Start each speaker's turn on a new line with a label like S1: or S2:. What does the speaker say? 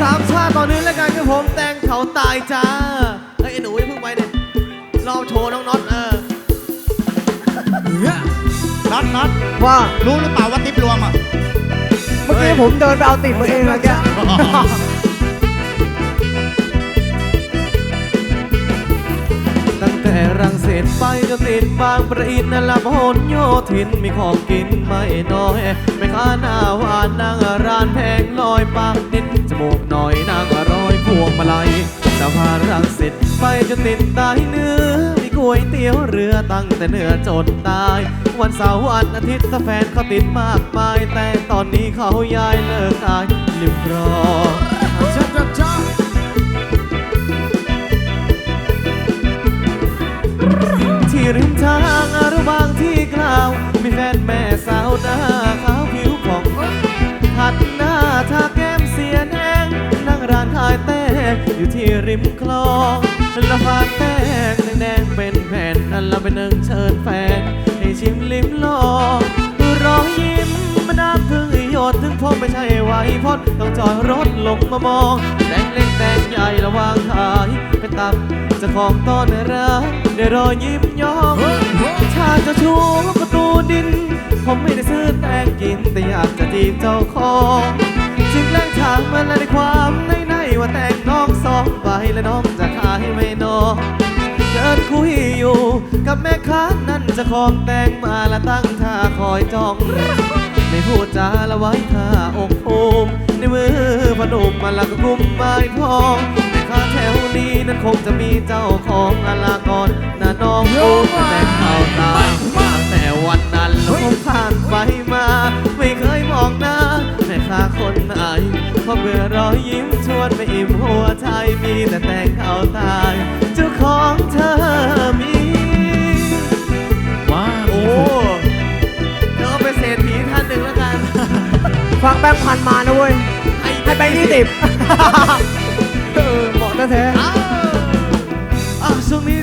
S1: สามชาติต่อเนื่องแล้วกันครับผมแต่งเขาตายจ้าเฮ้ยไอ้หนูอย่าเพิ่งไปเนี่ยรอบโชว์น้องน็อตเออ
S2: น็อตน็อต
S3: ว่า
S2: รู้หรือเปล่าว่าติ๊บรวมอะ
S3: เมื่อกี้ผมเดินไปเอาติดมาเองเมื่อกี้
S1: ตั้งแต่รังเสร็จไปจนติดบางประอินนั่นละพหลโยธินมีของกินไม่น้อยไม่ค้าหน้าหวานนางร้านแพงลอยปากดินจมูกห น่อยนางร่อยพวงมาลัยสะพานรังสิตไปจนติดใต้เนื้อมีก๋วยเตี๋ยวเรือตั้งแต่เหนือจนตาย วันเสาร์วันอาทิตย์ถ้าแฟนเขาติดมากมาย แต่ตอนนี้เขาย้ายเลิกขายริมคลอง
S2: จ้าจ้าจ้า
S1: ที่ริมทางระหว่างที่กล่าว มีแฟนแม่สาวนา อยู่ที่ริมคลองละฟาแป้งแดงเป็นแผ่นนั่นละเป็นหนึ่งเชิญแฟน ให้ชิมลิ้มลองรอยยิ้มมันน้ำพึ่งหยดถึงพงไม่ใช่ไหวพดต้องจอดรถลงมามองแดงเล็กแดงใหญ่ระวางขายเป็นตับจะของต้อนรักได้รอยยิ้มยอมชาจะชูประตูดิน ผมไม่ได้ซื้อแตงกินแต่อยากจะจีบเจ้าของ และน้องจะขายไม่นอเดินคุยอยู่ กับแม่ค้านั่นจะของแต่งมาและตั้งท่าคอยจ้อง ไม่พูดจาละไว้ท่าอกโอม ในมือพนมมาละก็กุมไม้ทองแม่ค้าแถวนี้นั้นคงจะมีเจ้าของอลากรน่าน้องโอ้แต่ข่าวตาตั้งแต่วันนั้นแล้วผมผ่านไปมา ไม่เคยมองหน้าแม่ค้าคนไหนเพราะเบื่อรอยยิ้ม นไม่อิ่มหัวใจมีแต่แต่งข่าวตายเจ้าของเธอมี
S2: ว้า
S1: โอ้เดี๋ยวเอาไปเศรษฐีท่านหนึ่งแล้วกัน
S3: ฟังแบงค์พันมานะเว้ยให้แบงค์ยี่สิบ